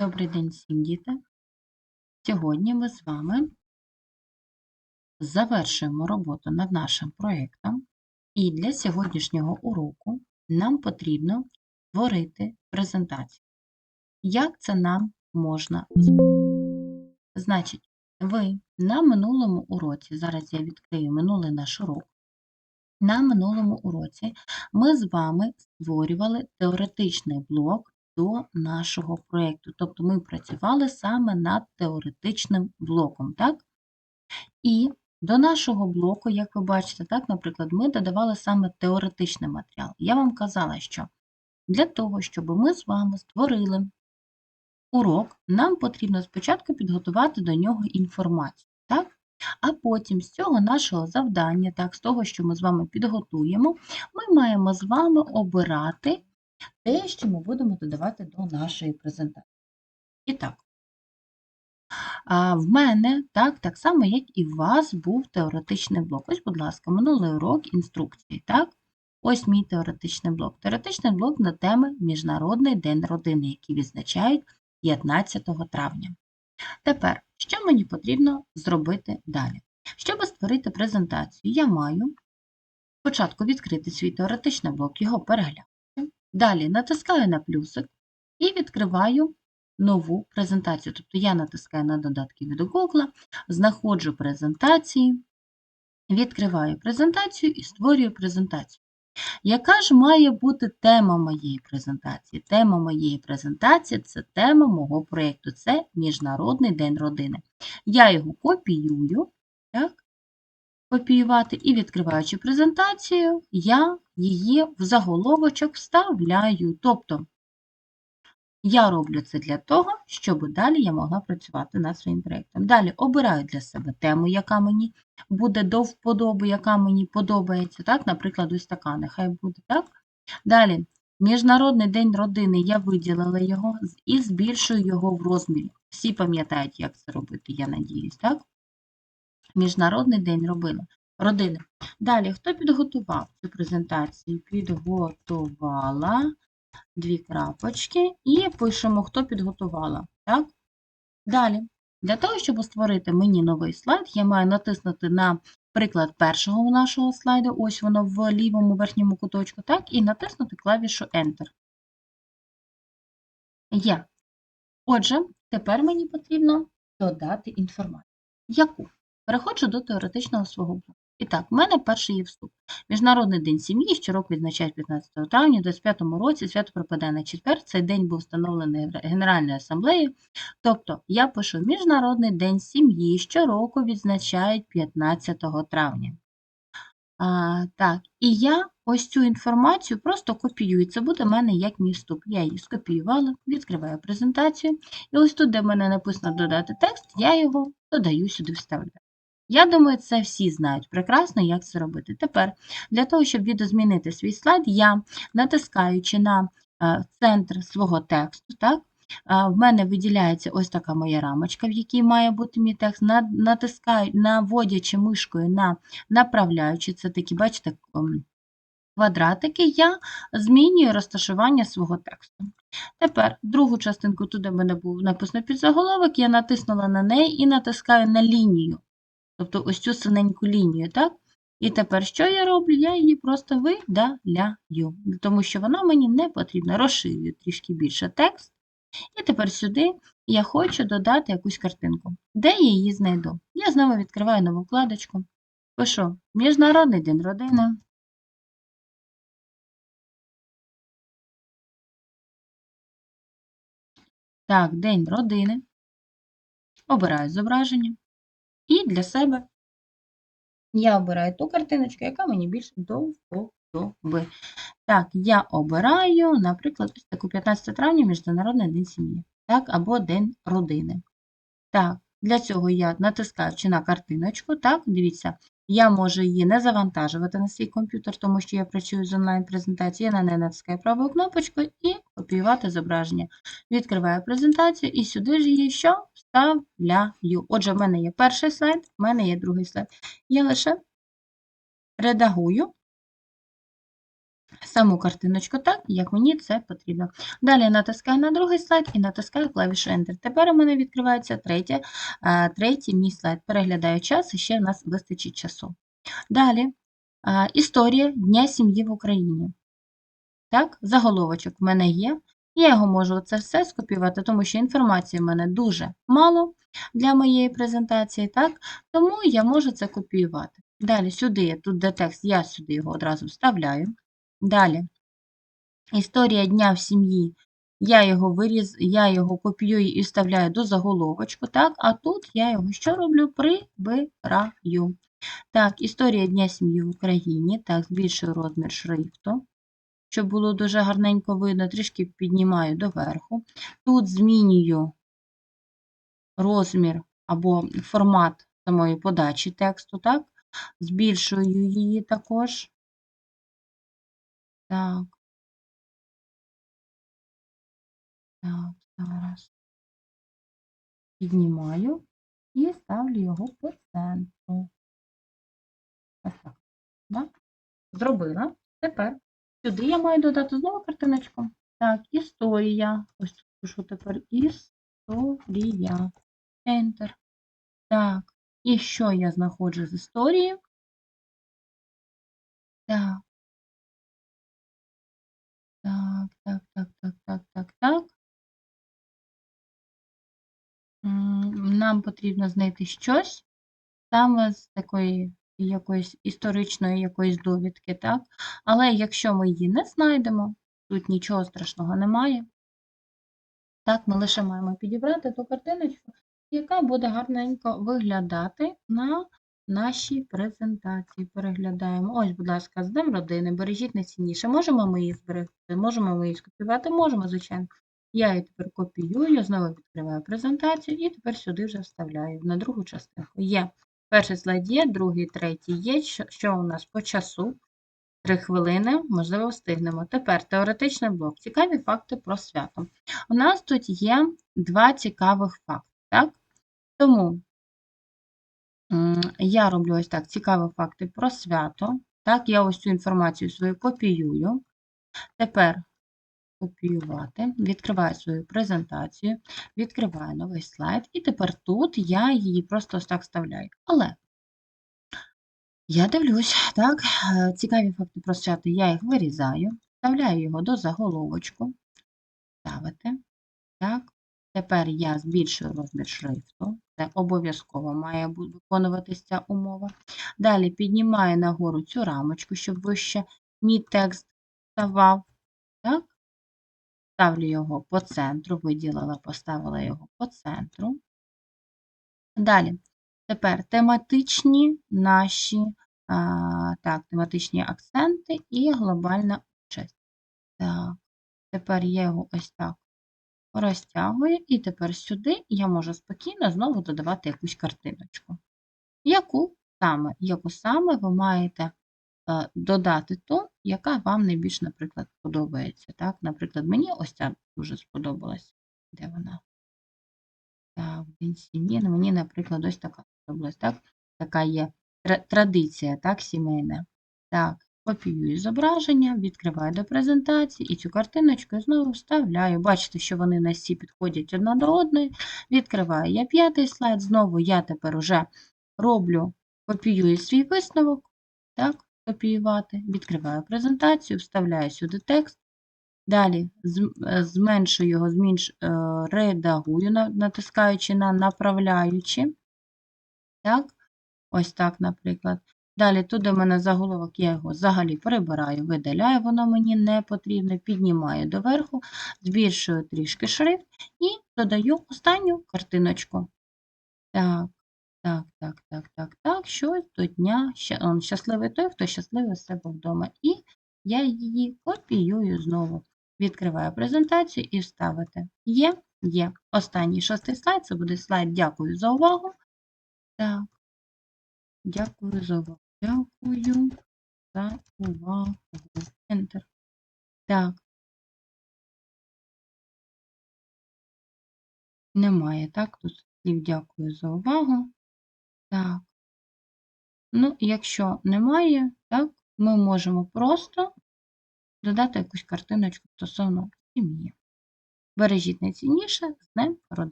Добрий день всім, діти! Сьогодні ми з вами завершуємо роботу над нашим проєктом, і для сьогоднішнього уроку нам потрібно створити презентацію. Як це нам можна зробити? Значить, ви на минулому уроці, зараз я відкрию минулий наш урок, на минулому уроці ми з вами створювали теоретичний блок до нашого проєкту. Тобто ми працювали саме над теоретичним блоком. так? І до нашого блоку, як ви бачите, так, наприклад, ми додавали саме теоретичний матеріал. Я вам казала, що для того, щоб ми з вами створили урок, нам потрібно спочатку підготувати до нього інформацію. так? А потім з цього нашого завдання, так, з того, що ми з вами підготуємо, ми маємо з вами обирати те, що ми будемо додавати до нашої презентації. І так, в мене, так, так само, як і у вас, був теоретичний блок. Ось, будь ласка, минулий урок інструкції. так? Ось мій теоретичний блок. Теоретичний блок на теми Міжнародний день родини, який відзначають 15 травня. Тепер, що мені потрібно зробити далі? Щоб створити презентацію, я маю спочатку відкрити свій теоретичний блок, його переглянути. Далі натискаю на плюсик і відкриваю нову презентацію. Тобто я натискаю на додатки від Google, знаходжу презентації, відкриваю презентацію і створюю презентацію. Яка ж має бути тема моєї презентації? Тема моєї презентації це тема мого проєкту. Це Міжнародний день родини. Я його копіюю, так? Копіювати і відкриваючи презентацію, я її в заголовочок вставляю. Тобто я роблю це для того, щоб далі я могла працювати над своїм проєктом. Далі обираю для себе тему, яка мені буде до вподоби, яка мені подобається. Так? Наприклад, ось така, нехай буде так. Далі, Міжнародний день родини, я виділила його і збільшую його в розмірі. Всі пам'ятають, як це робити, я надіюсь, так? Міжнародний день робили. родини. Далі, хто підготував цю презентацію? Підготувала дві крапочки і пишемо, хто підготувала. Так? Далі, для того, щоб створити мені новий слайд, я маю натиснути на приклад першого нашого слайду, ось воно в лівому верхньому куточку, так, і натиснути клавішу Enter. Є. Отже, тепер мені потрібно додати інформацію. Яку? Переходжу до теоретичного свого блоку. І так, в мене перший є вступ. Міжнародний день сім'ї щороку відзначають 15 травня, у 25 році свято припадає на четвер. Цей день був встановлений Генеральною асамблеєю. Тобто я пишу Міжнародний день сім'ї щороку відзначають 15 травня. А, Так, і я ось цю інформацію просто копіюю. Це буде в мене як мій вступ. Я її скопіювала, відкриваю презентацію. І ось тут, де в мене написано додати текст, я його додаю сюди вставляю. Я думаю, це всі знають прекрасно, як це робити. Тепер, для того, щоб відозмінити свій слайд, я натискаючи на е, центр свого тексту, так, е, в мене виділяється ось така моя рамочка, в якій має бути мій текст. Натискаю, наводячи мишкою на направляючи, це такі, бачите, квадратики, я змінюю розташування свого тексту. Тепер другу частинку, туди в мене був написано підзаголовок, я натиснула на неї і натискаю на лінію. Тобто ось цю синеньку лінію, так? І тепер що я роблю? Я її просто видаляю, тому що вона мені не потрібна. Розширюю трішки більше текст. І тепер сюди я хочу додати якусь картинку. Де я її знайду? Я знову відкриваю нову вкладочку. Пишу Міжнародний день родини. Так, День родини. Обираю зображення. І для себе я обираю ту картиночку, яка мені більше до. Так, я обираю, наприклад, ось таку 15 травня Міжнародний день сім'ї. Так, або День родини. Так, для цього я натискаю чи на картиночку. Так, дивіться, я можу її не завантажувати на свій комп'ютер, тому що я працюю з онлайн-презентацією. Я на неї натискаю праву кнопочку і копіювати зображення. Відкриваю презентацію і сюди ж її що? Вставляю. Отже, в мене є перший слайд, в мене є другий слайд. Я лише редагую саму картиночку так, як мені це потрібно. Далі я натискаю на другий слайд і натискаю клавішу Enter. Тепер у мене відкривається третє, а, третій мій слайд. Переглядаю час, і ще в нас вистачить часу. Далі а, історія Дня сім'ї в Україні. Так, заголовочок в мене є. Я його можу це все скопіювати, тому що інформації в мене дуже мало для моєї презентації, так? Тому я можу це копіювати. Далі сюди, тут де текст, я сюди його одразу вставляю. Далі. Історія дня в сім'ї. Я його виріз, я його копіюю і вставляю до заголовочку, так? А тут я його що роблю? Прибираю. Так, історія дня сім'ї в Україні. Так, збільшую розмір шрифту, щоб було дуже гарненько видно, трішки піднімаю доверху. Тут змінюю розмір або формат самої подачі тексту, так? Збільшую її також. Так. Так, зараз. Піднімаю і ставлю його по центру. Ось так. Да? Зробила. Тепер сюди я маю додати знову картиночку. Так, історія. Ось тут пишу тепер історія. Enter. Так. І що я знаходжу з історії? Так. Так, так, так, так, так, так, так. Нам потрібно знайти щось саме з такої якоїсь історичної якоїсь довідки, так? Але якщо ми її не знайдемо, тут нічого страшного немає. Так, ми лише маємо підібрати ту картиночку, яка буде гарненько виглядати на нашій презентації. Переглядаємо. Ось, будь ласка, з Днем родини, бережіть найцінніше. Можемо ми її зберегти, можемо ми її скопіювати, можемо, звичайно. Я її тепер копіюю, знову відкриваю презентацію і тепер сюди вже вставляю на другу частинку. Є. Перший слайд є, другий, третій є. Що, у нас по часу? Три хвилини, можливо, встигнемо. Тепер теоретичний блок. Цікаві факти про свято. У нас тут є два цікавих факти. Так? Тому я роблю ось так: цікаві факти про свято. Так, я ось цю інформацію свою копіюю. Тепер копіювати, відкриваю свою презентацію, відкриваю новий слайд, і тепер тут я її просто ось так вставляю. Але я дивлюсь, так, е, цікаві факти про свято, я їх вирізаю, вставляю його до заголовочку, ставити. Так. Тепер я збільшую розмір шрифту, обов'язково має виконуватися ця умова. Далі піднімаю нагору цю рамочку, щоб вище мій текст ставав. Так. Ставлю його по центру, виділила, поставила його по центру. Далі. Тепер тематичні наші а, так, тематичні акценти і глобальна участь. Так, тепер я його ось так розтягую, і тепер сюди я можу спокійно знову додавати якусь картиночку. Яку саме, яку саме ви маєте е, додати ту, яка вам найбільш, наприклад, подобається. Так? Наприклад, мені ось ця дуже сподобалась. Де вона? Так, День. Ну, Мені, наприклад, ось така сподобалась. Так? Така є традиція, так, сімейна. Так, копіюю зображення, відкриваю до презентації і цю картиночку знову вставляю. Бачите, що вони у нас всі підходять одна до одної. Відкриваю я п'ятий слайд. Знову я тепер уже роблю, копіюю свій висновок. Так, копіювати, відкриваю презентацію, вставляю сюди текст. Далі е, зменшую його, зменш, е, редагую, натискаючи на направляючи. Так, ось так, наприклад. Далі тут у мене заголовок, я його взагалі прибираю, видаляю, воно мені не потрібно, піднімаю доверху, збільшую трішки шрифт і додаю останню картиночку. Так, так, так, так, так, так, щось до дня. он, Щасливий той, хто щасливий у себе вдома. І я її копіюю знову. Відкриваю презентацію і вставити. Є, є. Останній шостий слайд, це буде слайд Дякую за увагу. Так. Дякую за увагу. Дякую за увагу. Enter. Так. Немає, так? Тут слів дякую за увагу. Так. Ну, якщо немає, так, ми можемо просто додати якусь картиночку стосовно сім'ї. Бережіть найцінніше з Днем родини.